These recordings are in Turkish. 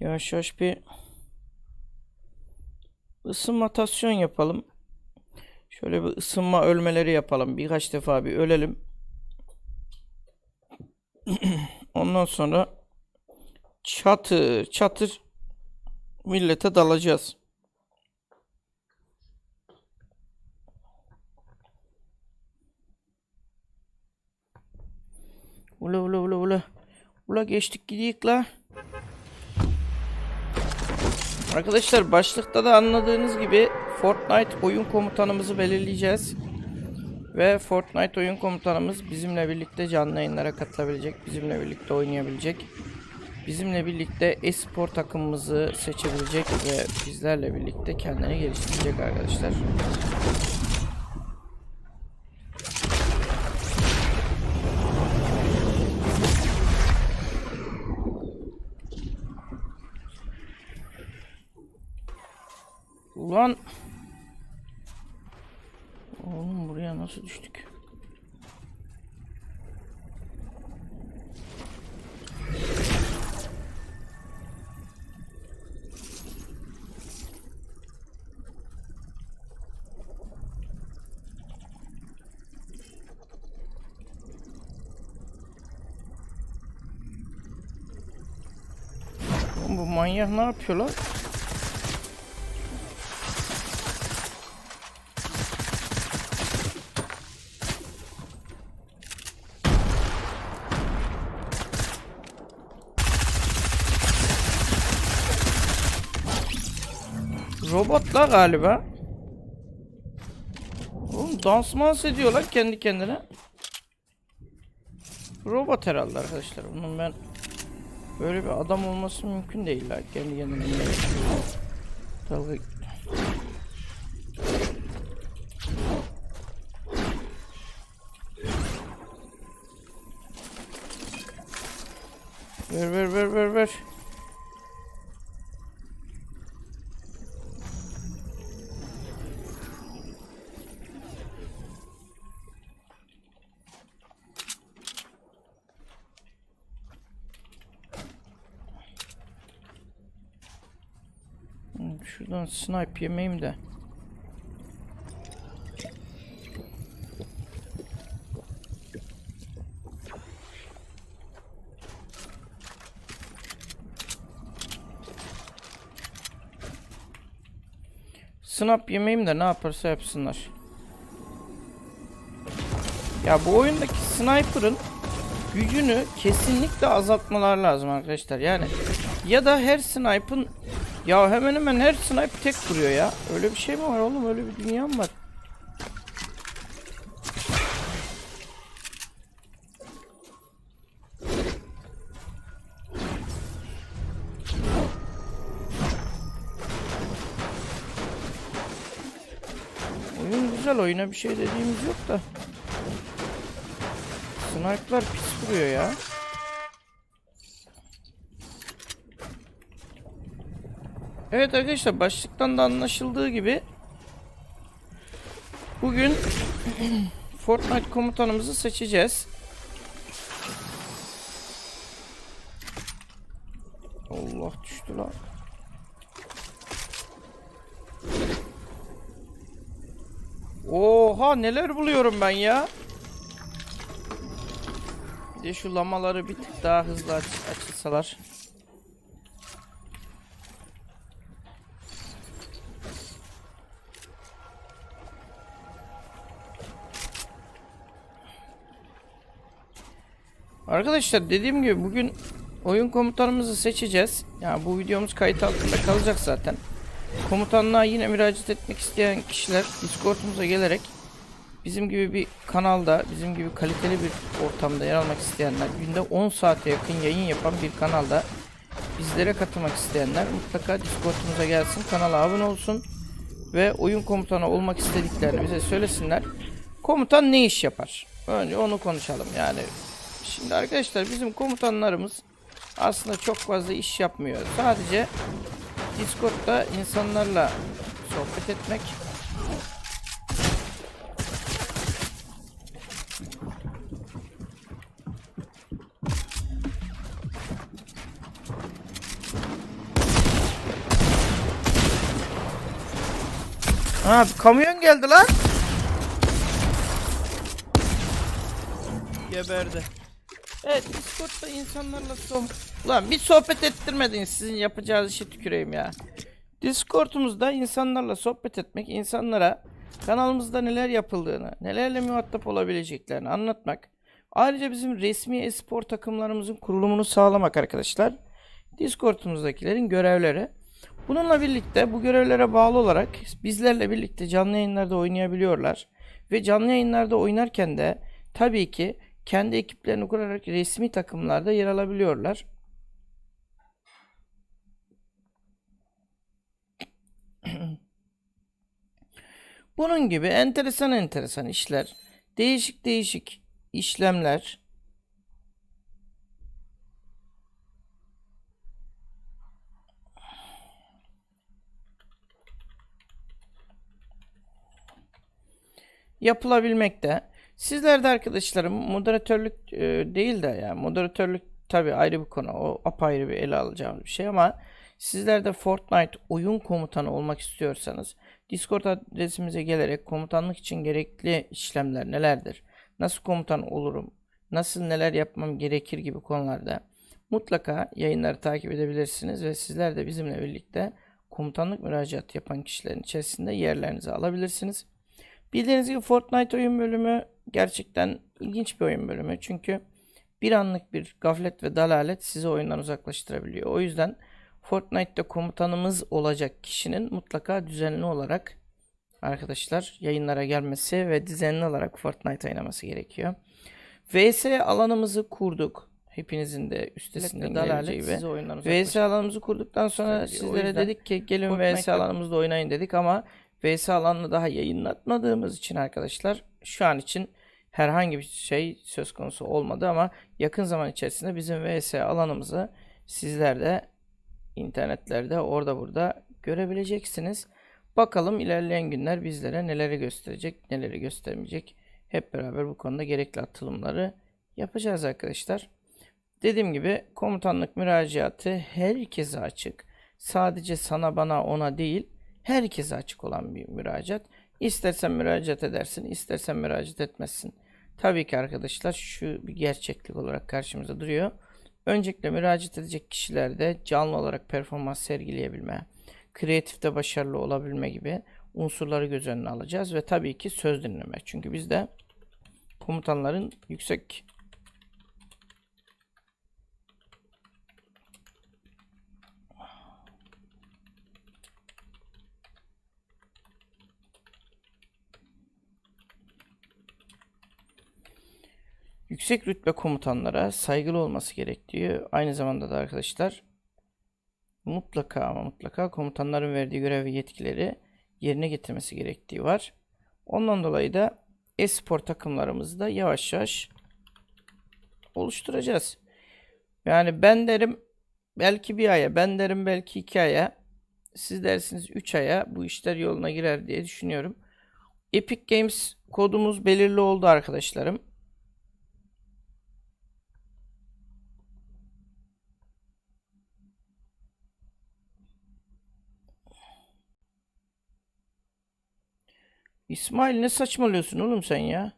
Yavaş yavaş bir ısınmatasyon yapalım. Şöyle bir ısınma ölmeleri yapalım. Birkaç defa bir ölelim. Ondan sonra çatır çatır millete dalacağız. Ula ula ula ula. Ula geçtik gidiyik la. Arkadaşlar başlıkta da anladığınız gibi Fortnite oyun komutanımızı belirleyeceğiz. Ve Fortnite oyun komutanımız bizimle birlikte canlı yayınlara katılabilecek, bizimle birlikte oynayabilecek. Bizimle birlikte e-spor takımımızı seçebilecek ve bizlerle birlikte kendini geliştirecek arkadaşlar. Ulan Oğlum buraya nasıl düştük? Bu manyak ne yapıyor lan? Robotlar galiba. Oğlum dans mans kendi kendine. Robot herhalde arkadaşlar. Bunun ben böyle bir adam olması mümkün değil la kendi kendine. Dalga Ver ver ver ver ver. Hmm, Şuradan snipe yemeyeyim de. Snap yemeyeyim de ne yaparsa yapsınlar. Ya bu oyundaki sniper'ın gücünü kesinlikle azaltmalar lazım arkadaşlar. Yani ya da her sniper'ın ya hemen hemen her sniper tek vuruyor ya. Öyle bir şey mi var oğlum? Öyle bir dünya mı var? Oyun güzel oyuna bir şey dediğimiz yok da. Sniper'lar pis vuruyor ya. Evet arkadaşlar başlıktan da anlaşıldığı gibi bugün Fortnite komutanımızı seçeceğiz. Allah düştü lan. Oha neler buluyorum ben ya. Bir de şu lamaları bir tık daha hızlı aç açılsalar. Arkadaşlar dediğim gibi bugün oyun komutanımızı seçeceğiz. Yani bu videomuz kayıt altında kalacak zaten. Komutanlığa yine müracaat etmek isteyen kişiler Discord'umuza gelerek bizim gibi bir kanalda, bizim gibi kaliteli bir ortamda yer almak isteyenler, günde 10 saate yakın yayın yapan bir kanalda bizlere katılmak isteyenler mutlaka Discord'umuza gelsin, kanala abone olsun ve oyun komutanı olmak istediklerini bize söylesinler. Komutan ne iş yapar? Önce onu konuşalım yani. Şimdi arkadaşlar bizim komutanlarımız aslında çok fazla iş yapmıyor. Sadece Discord'da insanlarla sohbet etmek. Ha kamyon geldi lan. Geberdi. Evet Discord'da insanlarla sohbet... Ulan bir sohbet ettirmediniz sizin yapacağınız işe tüküreyim ya. Discord'umuzda insanlarla sohbet etmek, insanlara kanalımızda neler yapıldığını, nelerle muhatap olabileceklerini anlatmak. Ayrıca bizim resmi espor takımlarımızın kurulumunu sağlamak arkadaşlar. Discord'umuzdakilerin görevleri. Bununla birlikte bu görevlere bağlı olarak bizlerle birlikte canlı yayınlarda oynayabiliyorlar. Ve canlı yayınlarda oynarken de tabii ki kendi ekiplerini kurarak resmi takımlarda yer alabiliyorlar. Bunun gibi enteresan enteresan işler, değişik değişik işlemler yapılabilmekte. Sizler de arkadaşlarım moderatörlük e, değil de yani moderatörlük tabii ayrı bir konu. O apayrı bir ele alacağımız bir şey ama sizler de Fortnite oyun komutanı olmak istiyorsanız Discord adresimize gelerek komutanlık için gerekli işlemler nelerdir? Nasıl komutan olurum? Nasıl neler yapmam gerekir gibi konularda mutlaka yayınları takip edebilirsiniz ve sizler de bizimle birlikte komutanlık müracaat yapan kişilerin içerisinde yerlerinizi alabilirsiniz. Bildiğiniz gibi Fortnite oyun bölümü gerçekten ilginç bir oyun bölümü. Çünkü bir anlık bir gaflet ve dalalet sizi oyundan uzaklaştırabiliyor. O yüzden Fortnite'da komutanımız olacak kişinin mutlaka düzenli olarak arkadaşlar yayınlara gelmesi ve düzenli olarak Fortnite oynaması gerekiyor. VS alanımızı kurduk. Hepinizin de üstesinden geleceği gibi. VS alanımızı kurduktan sonra. O sizlere dedik ki gelin Fortnite'da- VS alanımızda oynayın dedik ama VS alanını daha yayınlatmadığımız için arkadaşlar şu an için herhangi bir şey söz konusu olmadı ama yakın zaman içerisinde bizim VS alanımızı sizler de internetlerde orada burada görebileceksiniz. Bakalım ilerleyen günler bizlere neleri gösterecek, neleri göstermeyecek. Hep beraber bu konuda gerekli atılımları yapacağız arkadaşlar. Dediğim gibi komutanlık müracaatı herkese açık. Sadece sana bana ona değil herkese açık olan bir müracaat. İstersen müracaat edersin, istersen müracaat etmezsin. Tabii ki arkadaşlar şu bir gerçeklik olarak karşımıza duruyor. Öncelikle müracaat edecek kişilerde canlı olarak performans sergileyebilme, kreatifte başarılı olabilme gibi unsurları göz önüne alacağız ve tabii ki söz dinleme. Çünkü biz de komutanların yüksek yüksek rütbe komutanlara saygılı olması gerektiği aynı zamanda da arkadaşlar mutlaka ama mutlaka komutanların verdiği görev ve yetkileri yerine getirmesi gerektiği var. Ondan dolayı da e-spor takımlarımızı da yavaş yavaş oluşturacağız. Yani ben derim belki bir aya, ben derim belki iki aya, siz dersiniz 3 aya bu işler yoluna girer diye düşünüyorum. Epic Games kodumuz belirli oldu arkadaşlarım. İsmail ne saçmalıyorsun oğlum sen ya?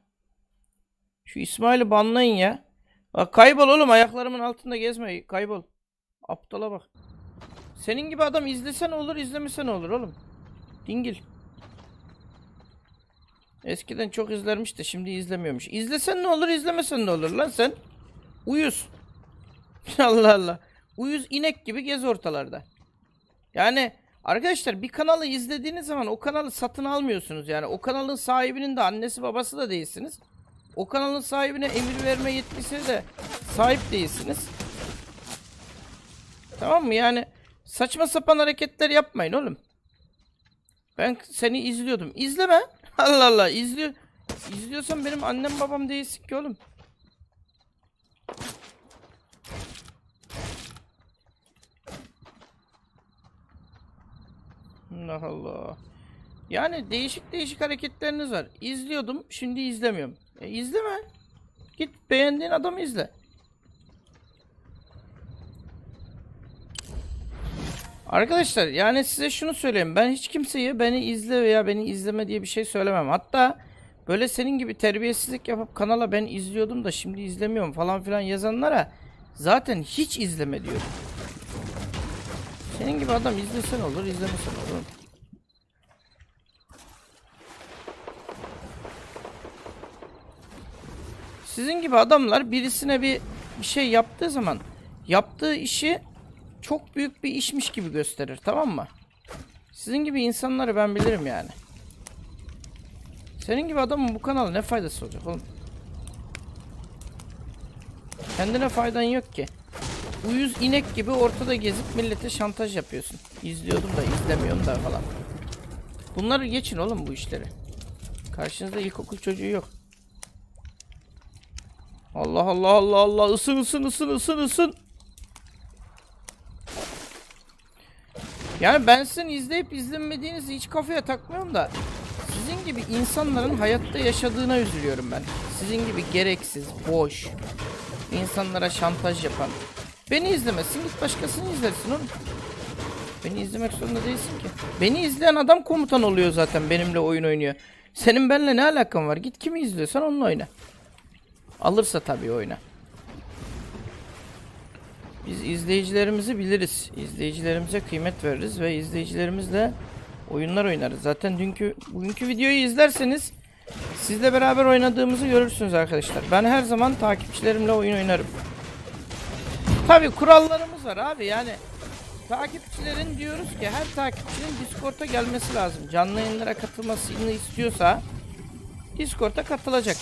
Şu İsmail'i banlayın ya. Bak kaybol oğlum ayaklarımın altında gezme. Kaybol. Aptala bak. Senin gibi adam izlesen olur izlemesen olur oğlum. Dingil. Eskiden çok izlermiş de şimdi izlemiyormuş. İzlesen ne olur izlemesen ne olur lan sen? Uyuz. Allah Allah. Uyuz inek gibi gez ortalarda. Yani arkadaşlar bir kanalı izlediğiniz zaman o kanalı satın almıyorsunuz. Yani o kanalın sahibinin de annesi babası da değilsiniz. O kanalın sahibine emir verme yetkisine de sahip değilsiniz. Tamam mı? Yani saçma sapan hareketler yapmayın oğlum. Ben seni izliyordum. İzleme. Allah Allah izliyor. İzliyorsan benim annem babam değilsin ki oğlum. Allah Allah. Yani değişik değişik hareketleriniz var. İzliyordum, şimdi izlemiyorum. E izleme. Git beğendiğin adamı izle. Arkadaşlar yani size şunu söyleyeyim. Ben hiç kimseye beni izle veya beni izleme diye bir şey söylemem. Hatta böyle senin gibi terbiyesizlik yapıp kanala ben izliyordum da şimdi izlemiyorum falan filan yazanlara zaten hiç izleme diyorum. Senin gibi adam izlesen olur, izlemesen olur. Sizin gibi adamlar birisine bir, bir şey yaptığı zaman yaptığı işi çok büyük bir işmiş gibi gösterir tamam mı? Sizin gibi insanları ben bilirim yani. Senin gibi adamın bu kanala ne faydası olacak oğlum? Kendine faydan yok ki. Uyuz inek gibi ortada gezip millete şantaj yapıyorsun. İzliyordum da izlemiyorum da falan. Bunları geçin oğlum bu işleri. Karşınızda ilkokul çocuğu yok. Allah Allah Allah Allah ısın ısın ısın ısın ısın. Yani ben sizin izleyip izlenmediğinizi hiç kafaya takmıyorum da sizin gibi insanların hayatta yaşadığına üzülüyorum ben. Sizin gibi gereksiz, boş, insanlara şantaj yapan. Beni izlemesin git başkasını izlersin oğlum. Beni izlemek zorunda değilsin ki. Beni izleyen adam komutan oluyor zaten benimle oyun oynuyor. Senin benimle ne alakan var? Git kimi izliyorsan onunla oyna. Alırsa tabii oyna. Biz izleyicilerimizi biliriz. İzleyicilerimize kıymet veririz ve izleyicilerimizle oyunlar oynarız. Zaten dünkü bugünkü videoyu izlerseniz sizle beraber oynadığımızı görürsünüz arkadaşlar. Ben her zaman takipçilerimle oyun oynarım. Tabii kurallarımız var abi yani takipçilerin diyoruz ki her takipçinin Discord'a gelmesi lazım. Canlı yayınlara katılmasını istiyorsa Discord'a katılacak.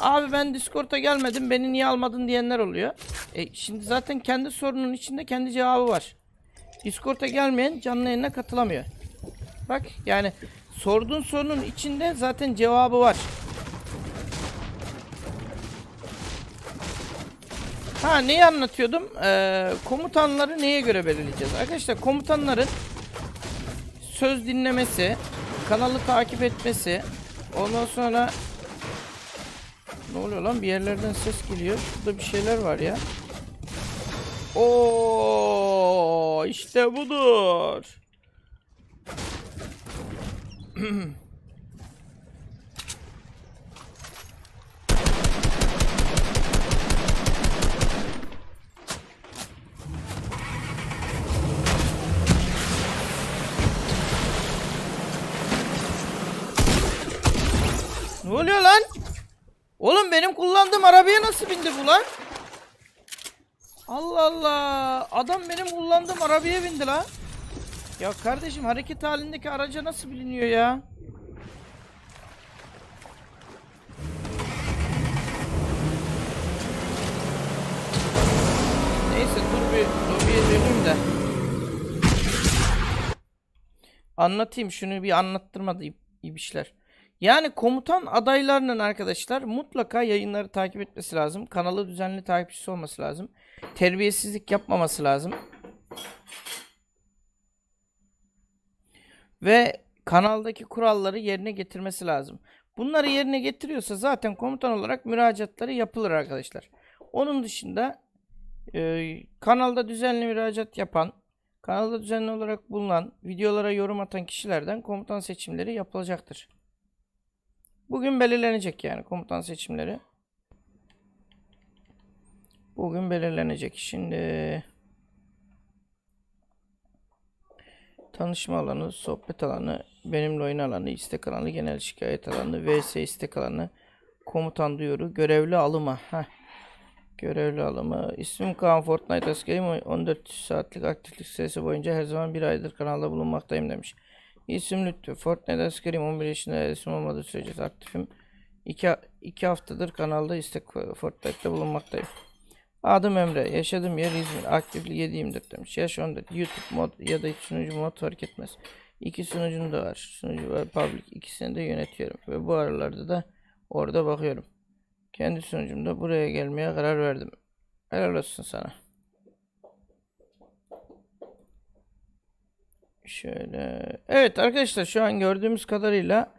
Abi ben Discord'a gelmedim beni niye almadın diyenler oluyor. E şimdi zaten kendi sorunun içinde kendi cevabı var. Discord'a gelmeyen canlı yayına katılamıyor. Bak yani sorduğun sorunun içinde zaten cevabı var. Ha neyi anlatıyordum? Ee, komutanları neye göre belirleyeceğiz? Arkadaşlar komutanların söz dinlemesi, kanalı takip etmesi, ondan sonra ne oluyor lan? Bir yerlerden ses geliyor. Şurada bir şeyler var ya. Oo, işte budur. Ne oluyor lan? Oğlum benim kullandığım arabaya nasıl bindi bu lan? Allah Allah. Adam benim kullandığım arabaya bindi lan. Ya kardeşim hareket halindeki araca nasıl biliniyor ya? Neyse dur bir lobiye döneyim de. Anlatayım şunu bir anlattırmadı ib- ibişler. Yani komutan adaylarının arkadaşlar mutlaka yayınları takip etmesi lazım. Kanalı düzenli takipçisi olması lazım. Terbiyesizlik yapmaması lazım. Ve kanaldaki kuralları yerine getirmesi lazım. Bunları yerine getiriyorsa zaten komutan olarak müracaatları yapılır arkadaşlar. Onun dışında e, kanalda düzenli müracaat yapan, kanalda düzenli olarak bulunan, videolara yorum atan kişilerden komutan seçimleri yapılacaktır. Bugün belirlenecek yani komutan seçimleri. Bugün belirlenecek. Şimdi tanışma alanı, sohbet alanı, benimle oyun alanı, istek alanı, genel şikayet alanı, vs istek alanı, komutan duyuru, görevli alımı. Heh. Görevli alımı. İsmim Kaan Fortnite askeriyim. 14 saatlik aktiflik süresi boyunca her zaman bir aydır kanalda bulunmaktayım demiş. İsim Lütfü. Fortnite askeriyim. 11 yaşında isim olmadığı sürece aktifim. 2, 2 haftadır kanalda istek Fortnite'te bulunmaktayım. Adım Emre. Yaşadığım yer İzmir. Aktiflik 724 demiş. Yaş 14. YouTube mod ya da sunucu mod fark etmez. İki sunucum da var. Sunucu var. Public. ikisini de yönetiyorum. Ve bu aralarda da orada bakıyorum. Kendi sunucumda buraya gelmeye karar verdim. Helal olsun sana. Şöyle. Evet arkadaşlar şu an gördüğümüz kadarıyla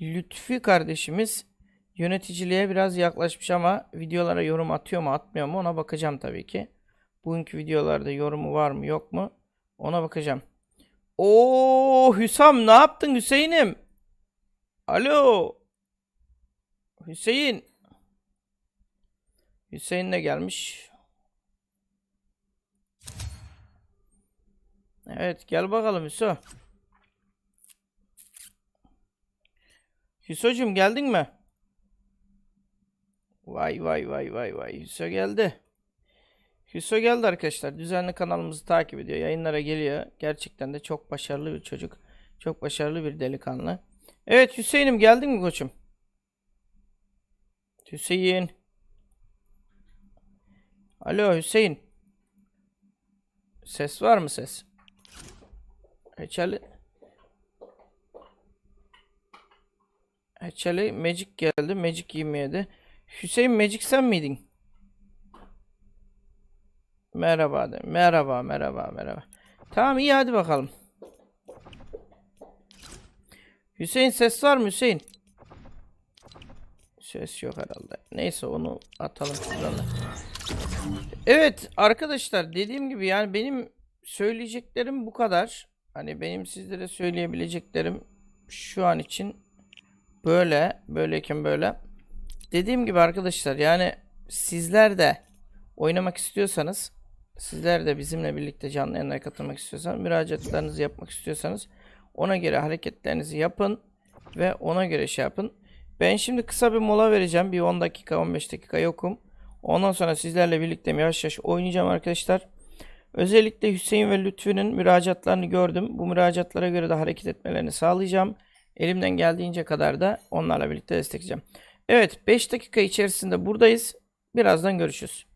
Lütfi kardeşimiz yöneticiliğe biraz yaklaşmış ama videolara yorum atıyor mu atmıyor mu ona bakacağım tabii ki. bugünkü videolarda yorumu var mı yok mu? Ona bakacağım. Oo Hüsam ne yaptın Hüseyin'im? Alo. Hüseyin. Hüseyin de gelmiş. Evet gel bakalım Hüso. Hüso'cum geldin mi? Vay vay vay vay vay. Hüso geldi. Hüso geldi arkadaşlar. Düzenli kanalımızı takip ediyor. Yayınlara geliyor. Gerçekten de çok başarılı bir çocuk. Çok başarılı bir delikanlı. Evet Hüseyin'im geldin mi koçum? Hüseyin. Alo Hüseyin. Ses var mı ses? Heçeli. Heçeli Magic geldi. Magic giymeye de. Hüseyin Magic sen miydin? Merhaba de. Merhaba merhaba merhaba. Tamam iyi hadi bakalım. Hüseyin ses var mı Hüseyin? Ses yok herhalde. Neyse onu atalım şuradan da. Evet arkadaşlar dediğim gibi yani benim söyleyeceklerim bu kadar. Hani benim sizlere söyleyebileceklerim şu an için böyle böyleyken böyle. Dediğim gibi arkadaşlar yani sizler de oynamak istiyorsanız sizler de bizimle birlikte canlı yayınlara katılmak istiyorsanız müracaatlarınızı yapmak istiyorsanız ona göre hareketlerinizi yapın ve ona göre şey yapın. Ben şimdi kısa bir mola vereceğim. Bir 10 dakika 15 dakika yokum. Ondan sonra sizlerle birlikte yavaş yavaş oynayacağım arkadaşlar. Özellikle Hüseyin ve Lütfü'nün müracaatlarını gördüm. Bu müracaatlara göre de hareket etmelerini sağlayacağım. Elimden geldiğince kadar da onlarla birlikte destekleyeceğim. Evet 5 dakika içerisinde buradayız. Birazdan görüşürüz.